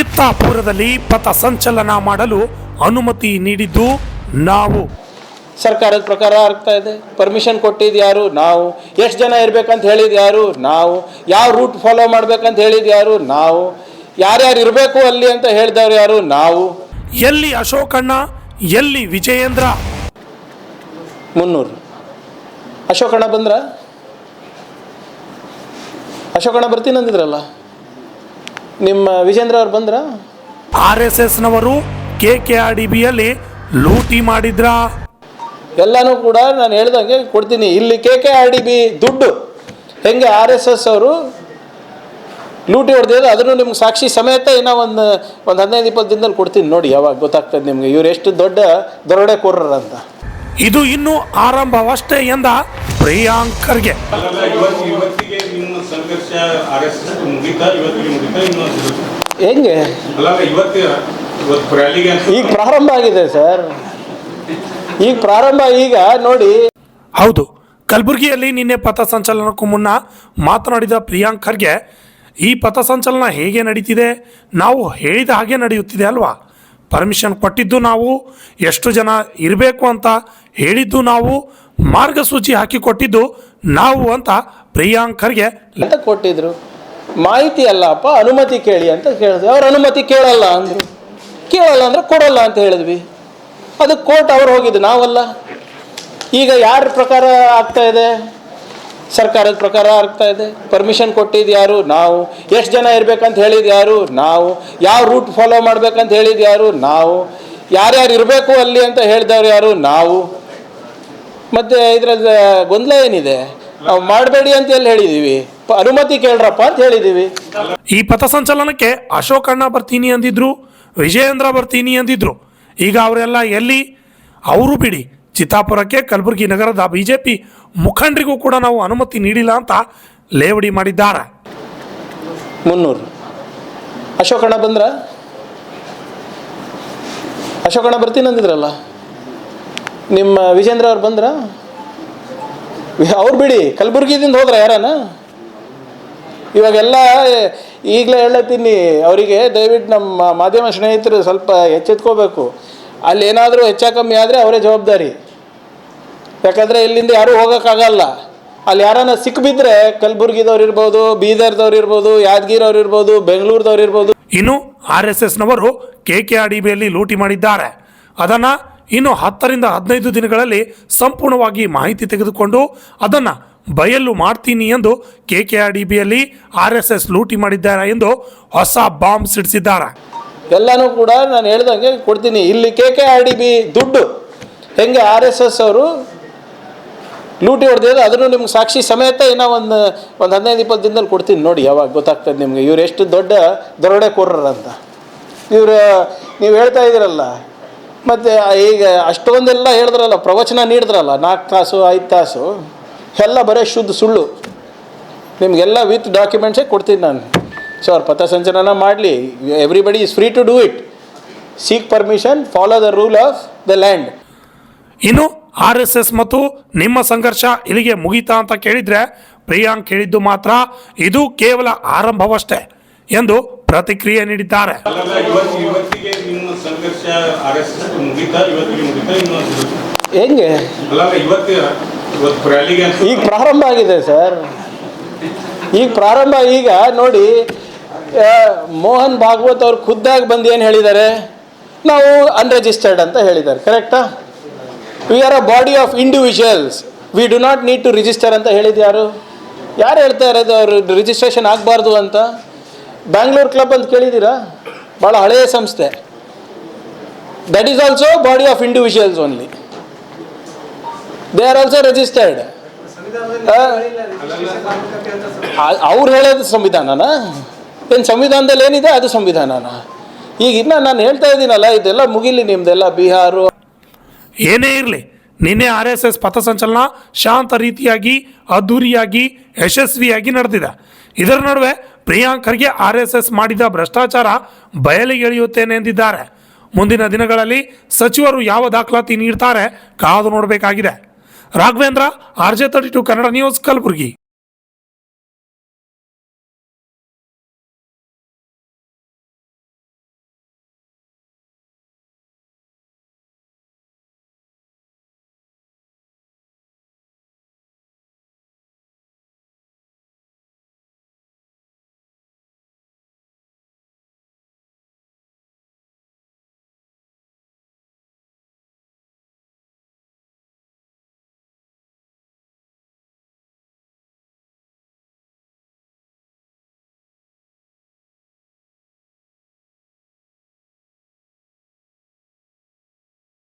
ಚಿತ್ತಾಪುರದಲ್ಲಿ ಪಥ ಸಂಚಲನ ಮಾಡಲು ಅನುಮತಿ ನೀಡಿದ್ದು ನಾವು. ಸರ್ಕಾರದ ಪ್ರಕಾರ ಆಗ್ತಾ ಇದೆ. ಪರ್ಮಿಷನ್ ಕೊಟ್ಟಿದ್ದು ಯಾರು? ನಾವು. ಎಷ್ಟು ಜನ ಇರಬೇಕಂತ ಹೇಳಿದ್ದು ಯಾರು? ನಾವು. ಯಾವ ರೂಟ್ ಫಾಲೋ ಮಾಡಬೇಕಂತ ಹೇಳಿದ್ದು ಯಾರು? ನಾವು. ಯಾರ್ಯಾರು ಇರಬೇಕು ಅಲ್ಲಿ ಅಂತ ಹೇಳಿದವ್ರು ಯಾರು? ನಾವು. ಎಲ್ಲಿ ಅಶೋಕಣ್ಣ ಎಲ್ಲಿ ವಿಜಯೇಂದ್ರ? ಮುನ್ನೂರು. ಅಶೋಕಣ್ಣ ಬಂದ್ರ? ಅಶೋಕಣ್ಣ ಬರ್ತೀನಿ ಅಂದಿದ್ರಲ್ಲ? ನಿಮ್ಮ ವಿಜೇಂದ್ರ ಅವ್ರು ಬಂದ್ರ? ಆರ್ ಎಸ್ ಎಸ್ನವರು ಕೆ ಕೆ ಆರ್ ಡಿ ಬಿಯಲ್ಲಿ ಲೂಟಿ ಮಾಡಿದ್ರ? ಎಲ್ಲನೂ ಕೂಡ ನಾನು ಹೇಳ್ದಂಗೆ ಕೊಡ್ತೀನಿ. ಇಲ್ಲಿ K K R D B ದುಡ್ಡು. ಹೆಂಗೆ ಆರ್ ಎಸ್ ಎಸ್ ಅವರು ಲೂಟಿ ಹೊಡೆದಿದ್ರು ಅದನ್ನು ನಿಮ್ಗೆ ಸಾಕ್ಷಿ ಸಮೇತ ಇನ್ನೂ ಒಂದು ಒಂದು ಹದಿನೈದು ಇಪ್ಪತ್ತು ದಿನದಲ್ಲಿ ಕೊಡ್ತೀನಿ ನೋಡಿ ಯಾವಾಗ ಗೊತ್ತಾಗ್ತದೆ ನಿಮಗೆ. ಇವ್ರು ಎಷ್ಟು ದೊಡ್ಡ ದರೋಡೆಕೋರರು ಅಂತ ಇದು ಇನ್ನೂ ಆರಂಭವಷ್ಟೇ ಎಂದ ಪ್ರಿಯಾಂಕ್ ಖರ್ಗೆ ಅಲ್ಲಲ್ಲ ಇವತ್ತಿಗೆ ನಿಮ್ಮ ಸಂಘರ್ಷ ಆರ್ ಎಸ್ ಎಸ್ ಮುಗಿತಾ ಇವತ್ತಿಗೆ ಮುಗಿತಾ ಇನ್ನೊಂದು ಹೆಂಗೆ? ಈಗ ಪ್ರಾರಂಭ ಆಗಿದೆ ಸರ್. ಈಗ ಪ್ರಾರಂಭ ಈಗ ನೋಡಿ. ಹೌದು ಕಲಬುರಗಿಯಲ್ಲಿ ನಿನ್ನೆ ಪಥಸಂಚಲನಕ್ಕೂ ಮುನ್ನ ಮಾತನಾಡಿದ ಪ್ರಿಯಾಂಕ್ ಖರ್ಗೆ ಈ ಪಥಸಂಚಲನ ಹೇಗೆ ನಡೀತಿದೆ? ನಾವು ಹೇಳಿದ ಹಾಗೆ ನಡೆಯುತ್ತಿದೆ ಅಲ್ವಾ? ಪರ್ಮಿಷನ್ ಕೊಟ್ಟಿದ್ದು ನಾವು ಎಷ್ಟು ಜನ ಇರಬೇಕು ಅಂತ ಹೇಳಿದ್ದು ನಾವು ಮಾರ್ಗಸೂಚಿ ಹಾಕಿ ಕೊಟ್ಟಿದ್ದು ನಾವು ಅಂತ ಪ್ರಿಯಾಂಕರ್ಗೆ ಕೊಟ್ಟಿದ್ರು. ಮಾಹಿತಿ ಅಲ್ಲಪ್ಪ, ಅನುಮತಿ ಕೇಳಿ ಅಂತ ಕೇಳಿದ್ವಿ. ಅವ್ರ ಅನುಮತಿ ಕೇಳಲ್ಲ ಅಂದರು. ಕೇಳಲ್ಲ ಅಂದ್ರೆ ಕೊಡಲ್ಲ ಅಂತ ಹೇಳಿದ್ವಿ. ಅದಕ್ಕೆ ಕೋರ್ಟ್ ಅವ್ರು ಹೋಗಿದ್ದು, ನಾವಲ್ಲ. ಈಗ ಯಾರ ಪ್ರಕಾರ ಆಗ್ತಾ ಇದೆ? ಸರ್ಕಾರದ ಪ್ರಕಾರ ಆಗ್ತಾ ಇದೆ. ಪರ್ಮಿಷನ್ ಕೊಟ್ಟಿದ್ದು ಯಾರು? ನಾವು. ಎಷ್ಟು ಜನ ಇರಬೇಕಂತ ಹೇಳಿದ್ದು ಯಾರು? ನಾವು. ಯಾವ ರೂಟ್ ಫಾಲೋ ಮಾಡ್ಬೇಕಂತ ಹೇಳಿದ್ದು ಯಾರು? ನಾವು. ಯಾರ್ಯಾರು ಇರಬೇಕು ಅಲ್ಲಿ ಅಂತ ಹೇಳಿದವ್ರು ಯಾರು? ನಾವು. ಮತ್ತು ಇದರಲ್ಲಿ ಗೊಂದಲ ಏನಿದೆ? ನಾವು ಮಾಡಬೇಡಿ ಅಂತ ಎಲ್ಲಿ ಹೇಳಿದ್ದೀವಿ ಪ- ಅನುಮತಿ ಕೇಳ್ರಪ್ಪ ಅಂತ ಹೇಳಿದ್ದೀವಿ ಈ ಪಥಸಂಚಲನಕ್ಕೆ ಅಶೋಕಣ್ಣ ಬರ್ತೀನಿ ಅಂದಿದ್ರು ವಿಜಯೇಂದ್ರ ಬರ್ತೀನಿ ಅಂದಿದ್ರು. ಈಗ ಅವರೆಲ್ಲ ಎಲ್ಲಿ? ಅವರು ಬಿಡಿ. ಚಿತ್ತಾಪುರಕ್ಕೆ ಕಲಬುರಗಿ ನಗರದ ಬಿಜೆಪಿ ಮುಖಂಡರಿಗೂ ಕೂಡ ನಾವು ಅನುಮತಿ ನೀಡಿಲ್ಲ ಅಂತ ಲೇವಡಿ ಮಾಡಿದ್ದಾರೆ. ಮುನ್ನೂರು. ಅಶೋಕಣ್ಣ ಬಂದ್ರ? ಅಶೋಕಣ್ಣ ಬರ್ತೀನಿ ಅಂದಿದ್ರಲ್ಲ? ನಿಮ್ಮ ವಿಜೇಂದ್ರ ಅವ್ರು ಬಂದ್ರ? ಅವ್ರು ಬಿಡಿ, ಕಲಬುರ್ಗಿದಿಂದ ಹೋದ್ರ ಯಾರನ? ಇವಾಗೆಲ್ಲ ಈಗಲೇ ಹೇಳತ್ತೀನಿ ಅವರಿಗೆ ದಯವಿಟ್ಟು ನಮ್ಮ ಮಾಧ್ಯಮ ಸ್ನೇಹಿತರು ಸ್ವಲ್ಪ ಎಚ್ಚೆತ್ಕೋಬೇಕು. ಅಲ್ಲಿ ಏನಾದರೂ ಹೆಚ್ಚ ಕಮ್ಮಿ ಆದರೆ ಅವರೇ ಜವಾಬ್ದಾರಿ. ಯಾಕಂದರೆ ಇಲ್ಲಿಂದ ಯಾರೂ ಹೋಗೋಕ್ಕಾಗಲ್ಲ. ಅಲ್ಲಿ ಯಾರನ್ನ ಸಿಕ್ಬಿದ್ರೆ ಕಲಬುರ್ಗಿದವ್ರು ಇರ್ಬೋದು, ಬೀದರ್ದವ್ರು ಇರ್ಬೋದು, ಯಾದಗಿರವ್ರು ಇರ್ಬೋದು, ಬೆಂಗಳೂರದವ್ರು ಇರ್ಬೋದು. ಇನ್ನು ಆರ್ ಎಸ್ ಎಸ್ನವರು ಕೆ ಕೆ ಆರ್ ಡಿ ಬಿಯಲ್ಲಿ ಲೂಟಿ ಮಾಡಿದ್ದಾರೆ. ಅದನ್ನು ಇನ್ನು ಹತ್ತರಿಂದ ಹದಿನೈದು ದಿನಗಳಲ್ಲಿ ಸಂಪೂರ್ಣವಾಗಿ ಮಾಹಿತಿ ತೆಗೆದುಕೊಂಡು ಅದನ್ನು ಬಯಲು ಮಾಡ್ತೀನಿ ಎಂದು ಕೆ ಕೆ ಆರ್ ಡಿ ಬಿಯಲ್ಲಿ ಆರ್ ಎಸ್ ಎಸ್ ಲೂಟಿ ಮಾಡಿದ್ದಾರೆ ಎಂದು ಹೊಸ ಬಾಂಬ್ ಸಿಡಿಸಿದ್ದಾರೆ. ಎಲ್ಲನೂ ಕೂಡ ನಾನು ಹೇಳ್ದಂಗೆ ಕೊಡ್ತೀನಿ. ಇಲ್ಲಿ K K R D B ದುಡ್ಡು ಹೆಂಗೆ ಆರ್ ಎಸ್ ಎಸ್ ಅವರು ಲೂಟಿ ಹೊಡೆದಿದ್ರು ಅದನ್ನು ನಿಮ್ಗೆ ಸಾಕ್ಷಿ ಸಮೇತ ಇನ್ನೂ ಒಂದು ಒಂದು ಹದಿನೈದು, ಇಪ್ಪತ್ತು ದಿನದಲ್ಲಿ ಕೊಡ್ತೀನಿ ನೋಡಿ, ಯಾವಾಗ ಗೊತ್ತಾಗ್ತದೆ ನಿಮಗೆ. ಇವ್ರು ಎಷ್ಟು ದೊಡ್ಡ ದರೋಡೆಕೋರರು ಅಂತ ಇವರು, ನೀವು ಹೇಳ್ತಾ ಇದ್ದೀರಲ್ಲ ಮತ್ತು ಈಗ ಅಷ್ಟೊಂದೆಲ್ಲ ಹೇಳಿದ್ರಲ್ಲ, ಪ್ರವಚನ ನೀಡಿದ್ರಲ್ಲ, ನಾಲ್ಕು ತಾಸು, ಐದು ತಾಸು, ಎಲ್ಲ ಬರೀ ಶುದ್ಧ ಸುಳ್ಳು. ನಿಮಗೆಲ್ಲ ವಿತ್ ಡಾಕ್ಯುಮೆಂಟ್ಸೇ ಕೊಡ್ತೀನಿ ನಾನು. ಸೊ ಅವ್ರು ಪಥಸಂಚಲನ ಮಾಡಲಿ. Everybody is free to do it seek permission follow the rule of the land ಇನ್ನು ಆರ್ ಎಸ್ ಎಸ್ ಮತ್ತು ನಿಮ್ಮ ಸಂಘರ್ಷ ಇಲ್ಲಿಗೆ ಮುಗೀತಾ ಅಂತ ಕೇಳಿದರೆ, ಪ್ರಿಯಾಂಕ್ ಹೇಳಿದ್ದು ಮಾತ್ರ ಇದು ಕೇವಲ ಆರಂಭವಷ್ಟೇ ಎಂದು ಪ್ರತಿಕ್ರಿಯೆ ನೀಡಿದ್ದಾರೆ. ಹೆಂಗೆ? ಈಗ ಪ್ರಾರಂಭ ಆಗಿದೆ ಸರ್. ಈಗ ಪ್ರಾರಂಭ ಈಗ ನೋಡಿ ಮೋಹನ್ ಭಾಗವತ್ ಅವ್ರು ಖುದ್ದಾಗಿ ಬಂದು ಏನು ಹೇಳಿದ್ದಾರೆ? ನಾವು ಅನ್ರಿಜಿಸ್ಟರ್ಡ್ ಅಂತ ಹೇಳಿದ್ದಾರೆ ಕರೆಕ್ಟಾ we are a body of individuals we do not need to register ಅಂತ ಹೇಳಿದ ಯಾರು? ಯಾರು ಹೇಳ್ತಾ ಇರೋದು ಅವರು? ರಿಜಿಸ್ಟ್ರೇಷನ್ ಆಗಬಾರ್ದು ಅಂತ? ಬ್ಯಾಂಗ್ಳೂರ್ ಕ್ಲಬ್ ಅಂತ ಕೇಳಿದ್ದೀರಾ? ಭಾಳ ಹಳೆಯ ಸಂಸ್ಥೆ. That is also body of individuals only. They are also registered. ಅವ್ರು ಹೇಳೋದು ಸಂವಿಧಾನನ? ಏನು ಸಂವಿಧಾನದಲ್ಲಿ ಏನಿದೆ ಅದು ಸಂವಿಧಾನನ? ಈಗ ಇನ್ನ ನಾನು ಹೇಳ್ತಾ ಇದ್ದೀನಲ್ಲ ಇದೆಲ್ಲ ಮುಗಿಲಿ ನಿಮ್ದೆಲ್ಲ ಬಿಹಾರು. ಏನೇ ಇರಲಿ ನಿನ್ನೆ ಆರ್ ಎಸ್ ಎಸ್ ಪಥಸಂಚಲನ ಶಾಂತ ರೀತಿಯಾಗಿ ಅದ್ದೂರಿಯಾಗಿ ಯಶಸ್ವಿಯಾಗಿ ನಡೆದಿದೆ. ಇದರ ನಡುವೆ ಪ್ರಿಯಾಂಕರ್ಗೆ ಆರ್ ಎಸ್ ಎಸ್ ಮಾಡಿದ ಭ್ರಷ್ಟಾಚಾರ ಬಯಲಿಗೆ ಎಳೆಯುತ್ತೇನೆ ಎಂದಿದ್ದಾರೆ. ಮುಂದಿನ ದಿನಗಳಲ್ಲಿ ಸಚಿವರು ಯಾವ ದಾಖಲಾತಿ ನೀಡ್ತಾರೆ ಕಾದು ನೋಡಬೇಕಾಗಿದೆ. Raghavendra, R J thirty two Kannada news Kalaburagi.